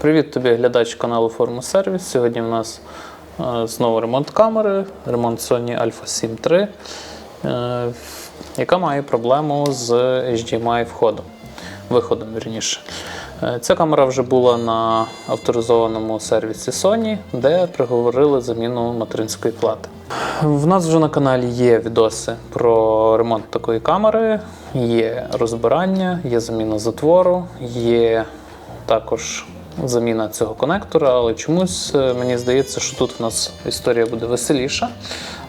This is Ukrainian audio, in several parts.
Привіт тобі, глядач каналу Форму Сервіс. Сьогодні в нас е, знову ремонт камери, ремонт Sony Alpha 7 III, е, яка має проблему з HDMI входом, виходом вірніше. Е, Ця камера вже була на авторизованому сервісі Sony, де приговорили заміну материнської плати. В нас вже на каналі є відоси про ремонт такої камери, є розбирання, є заміна затвору, є також заміна цього конектора, але чомусь е, мені здається, що тут в нас історія буде веселіша.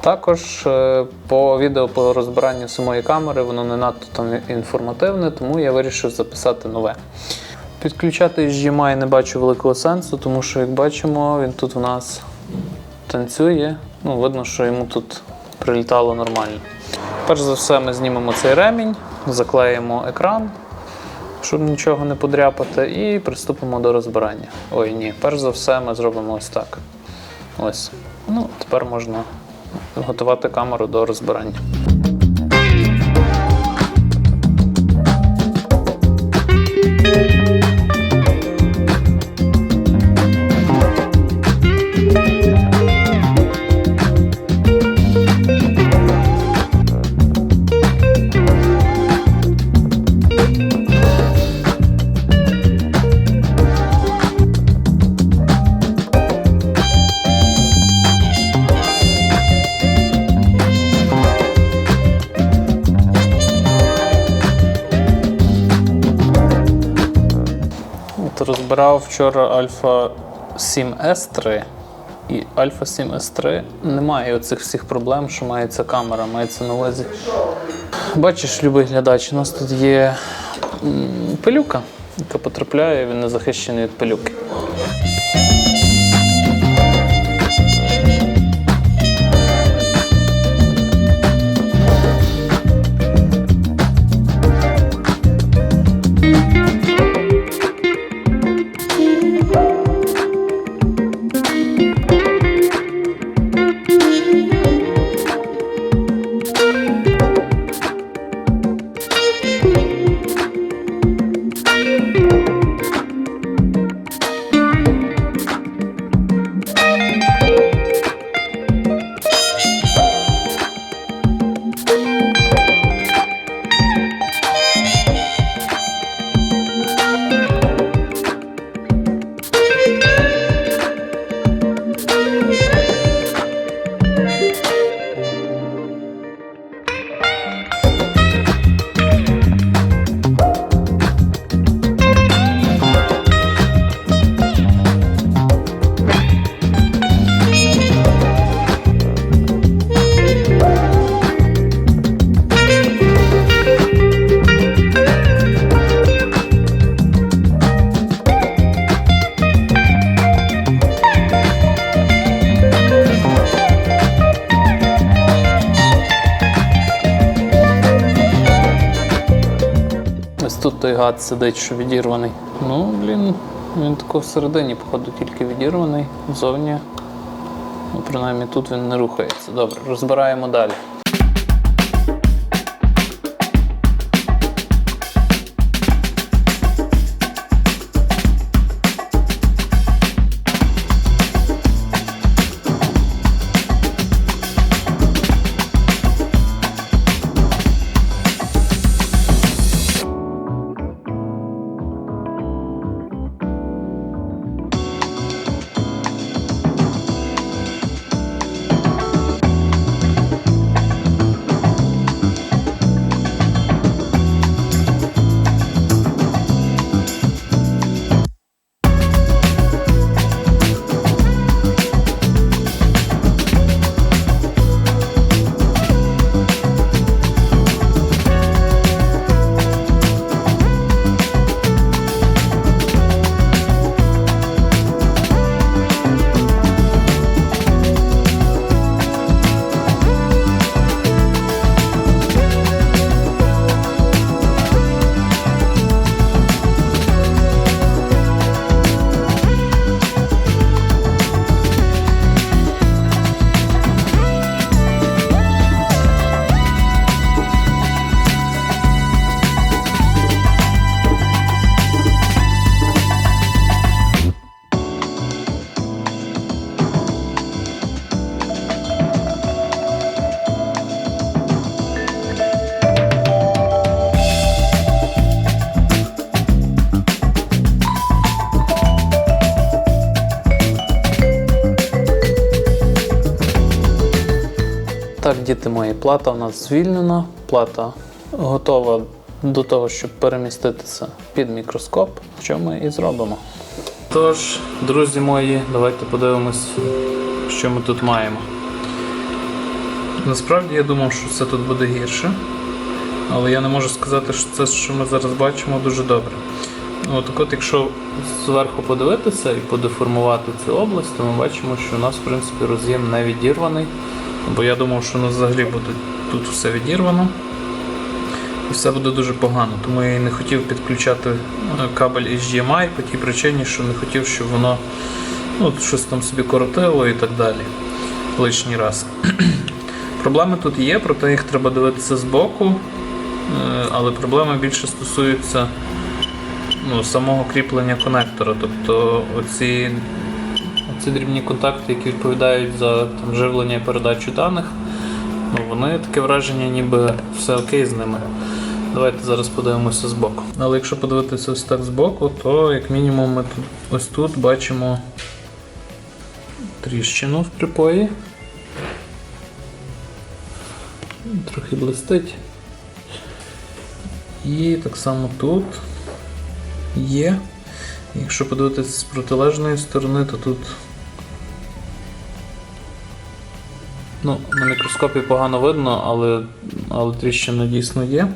Також е, по відео по розбиранню самої камери воно не надто там інформативне, тому я вирішив записати нове. Підключати HDMI не бачу великого сенсу, тому що, як бачимо, він тут у нас танцює. Ну, видно, що йому тут прилітало нормально. Перш за все, ми знімемо цей ремінь, заклеїмо екран, щоб нічого не подряпати, і приступимо до розбирання. Ой, ні, перш за все, ми зробимо ось так. Ось. Ну, тепер можна готувати камеру до розбирання. Розбирав вчора Альфа 7S3 і Альфа 7S3 немає оцих всіх проблем, що має ця камера, мається на увазі. Бачиш, любий глядач, у нас тут є пилюка, яка потрапляє, він не захищений від пилюки. Той гад сидить, що відірваний. Ну, блін, він тако всередині, походу, тільки відірваний. Зовні. Ну, принаймні тут він не рухається. Добре, розбираємо далі. Так, діти мої, плата у нас звільнена, плата готова до того, щоб переміститися під мікроскоп, що ми і зробимо. Тож, друзі мої, давайте подивимось, що ми тут маємо. Насправді я думав, що все тут буде гірше, але я не можу сказати, що це, що ми зараз бачимо, дуже добре. От, от, якщо зверху подивитися і подеформувати цю область, то ми бачимо, що у нас в принципі роз'єм не відірваний. Бо я думав, що у нас взагалі буде тут все відірвано. І все буде дуже погано. Тому я і не хотів підключати е, кабель HDMI по тій причині, що не хотів, щоб воно ну, щось там собі коротило і так далі. Лишній раз. Проблеми тут є, проте їх треба дивитися збоку. Е, Але проблеми більше стосуються ну, самого кріплення конектора. Тобто оці, оці дрібні контакти, які відповідають за там, живлення і передачу даних, ну, вони таке враження, ніби все окей з ними. Давайте зараз подивимося збоку. Але якщо подивитися ось так збоку, то як мінімум ми тут ось тут бачимо тріщину в припої. Трохи блистить. І так само тут є. Якщо подивитися з протилежної сторони, то тут ну, на мікроскопі погано видно, але, але тріщина дійсно є.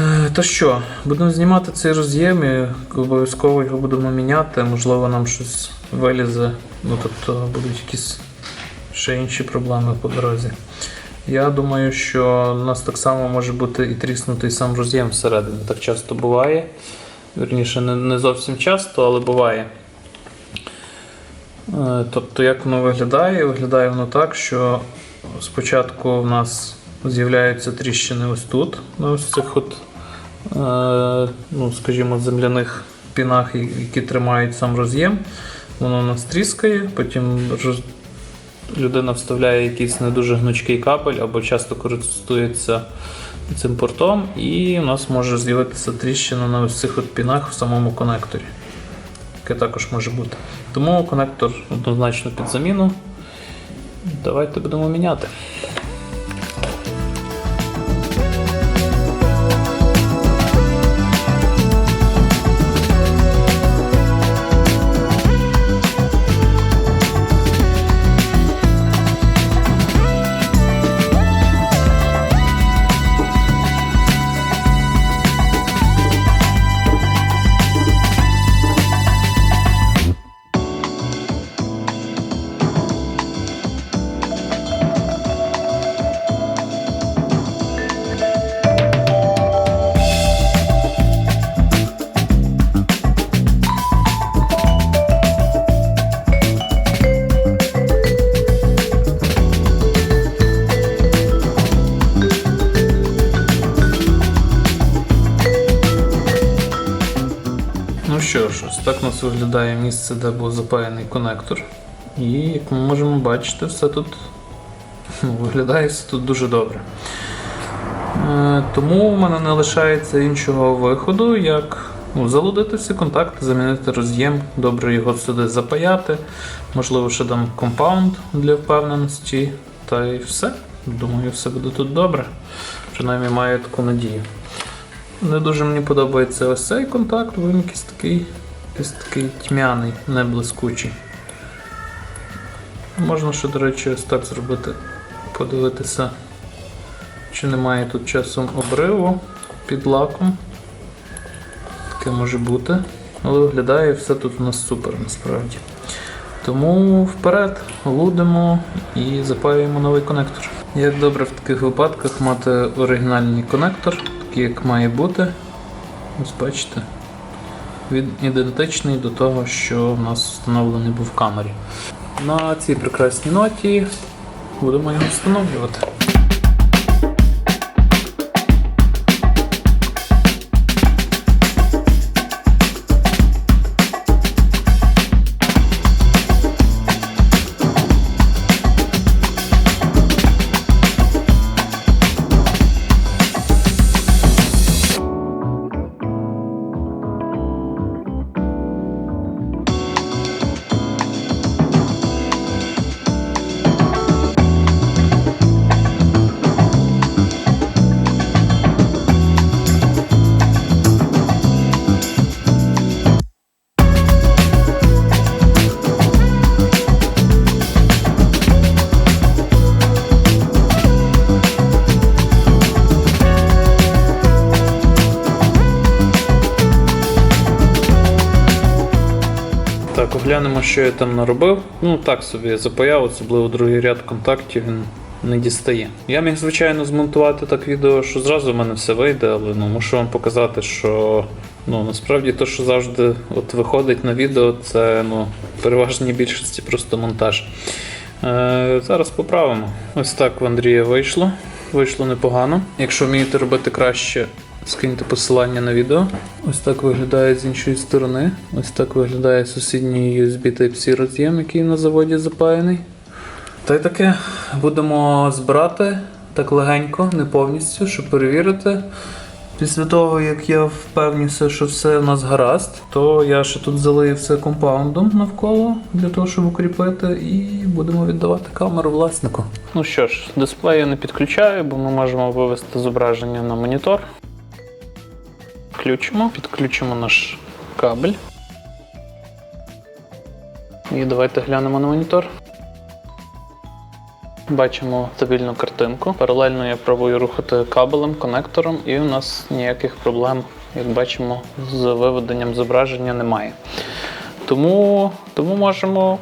Е, То що, будемо знімати цей роз'єм і обов'язково його будемо міняти. Можливо, нам щось вилізе, ну тобто будуть якісь ще інші проблеми по дорозі. Я думаю, що у нас так само може бути і тріснутий сам роз'єм всередині. Так часто буває. Вірніше, не, не зовсім часто, але буває. Е, Тобто, як воно виглядає? Виглядає воно так, що спочатку в нас з'являються тріщини ось тут, на ось цих от, е, ну, скажімо, земляних пінах, які тримають сам роз'єм. Воно нас тріскає, потім людина вставляє якийсь не дуже гнучкий кабель або часто користується цим портом, і у нас може з'явитися тріщина на ось цих от пінах в самому конекторі. Таке також може бути. Тому конектор однозначно під заміну. Давайте будемо міняти. Виглядає місце, де був запаяний конектор. І як ми можемо бачити, все тут ну, виглядає все тут дуже добре. Е, Тому у мене не лишається іншого виходу, як ну, залудити всі контакти, замінити роз'єм, добре його сюди запаяти. Можливо, ще дам компаунд для впевненості. Та й все. Думаю, все буде тут добре. Принаймні маю таку надію. Не дуже мені подобається ось цей контакт, він якийсь такий, якийсь такий тьмяний, не блискучий. Можна ще, до речі, ось так зробити, подивитися, чи немає тут часом обриву під лаком. Таке може бути. Але виглядає все тут у нас супер насправді. Тому вперед лудимо і запаюємо новий конектор. Як добре в таких випадках мати оригінальний конектор, такий як має бути. Ось бачите. Він ідентичний до того, що в нас встановлений був в камері. На цій прекрасній ноті будемо його встановлювати. Так, оглянемо, що я там наробив. Ну так собі запаяв, особливо другий ряд контактів він не дістає. Я міг, звичайно, змонтувати так відео, що зразу в мене все вийде, але ну, мушу вам показати, що ну, насправді те, що завжди от виходить на відео, це ну, в переважній більшості просто монтаж. Е, зараз поправимо. Ось так в Андрія вийшло. Вийшло непогано. Якщо вмієте робити краще, скиньте посилання на відео. Ось так виглядає з іншої сторони. Ось так виглядає сусідній USB Type-C роз'єм, який на заводі запаяний. Та й таке будемо збирати так легенько, не повністю, щоб перевірити. Після того, як я впевнився, що все в нас гаразд, то я ще тут залию все компаундом навколо для того, щоб укріпити, і будемо віддавати камеру власнику. Ну що ж, дисплей я не підключаю, бо ми можемо вивести зображення на монітор. Включимо, підключимо наш кабель. І давайте глянемо на монітор. Бачимо стабільну картинку. Паралельно я пробую рухати кабелем, конектором, і у нас ніяких проблем, як бачимо, з виведенням зображення немає. Тому, тому можемо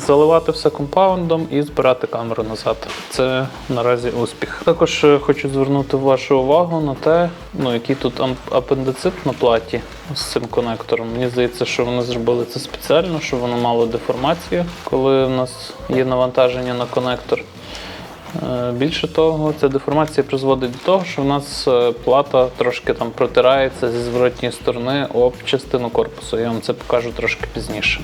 заливати все компаундом і збирати камеру назад. Це наразі успіх. Також е, хочу звернути вашу увагу на те, ну, який тут апендицит на платі з цим конектором. Мені здається, що вони зробили це спеціально, щоб воно мало деформацію, коли в нас є навантаження на конектор. Е, Більше того, ця деформація призводить до того, що в нас е, плата трошки там протирається зі зворотньої сторони об частину корпусу. Я вам це покажу трошки пізніше.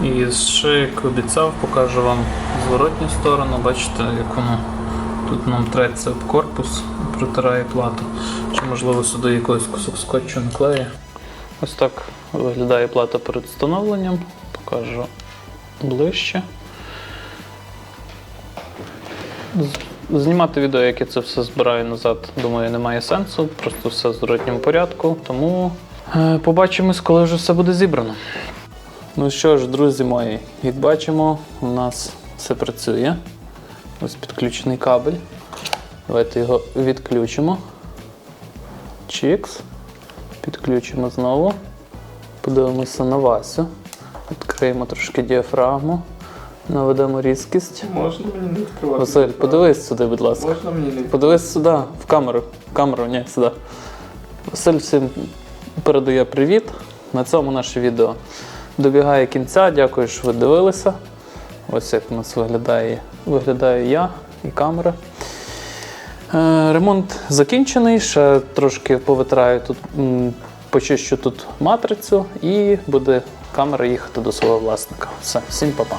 Мене. І ще, як обіцяв, покажу вам зворотню сторону. Бачите, як воно тут нам треться об корпус протирає плату. Чи можливо сюди якийсь кусок скотчу наклеє. Ось так виглядає плата перед встановленням. Покажу ближче. Знімати відео, як я це все збираю назад, думаю, немає сенсу. Просто все в зворотньому порядку. Тому е, побачимось, коли вже все буде зібрано. Ну що ж, друзі мої, як бачимо, у нас все працює. Ось підключений кабель. Давайте його відключимо. Чікс. Підключимо знову. Подивимося на Васю. Відкриємо трошки діафрагму. Наведемо різкість. Можна мені не відкривати? Василь, подивись сюди, будь ласка. Можна мені не Подивись сюди, в камеру. В камеру, ні, сюди. Василь всім передає привіт. На цьому наше відео добігає кінця. Дякую, що ви дивилися. Ось як у нас виглядає, виглядаю я і камера. Е, Ремонт закінчений. Ще трошки повитраю тут, почищу тут матрицю і буде камера їхати до свого власника. Все, всім па-па.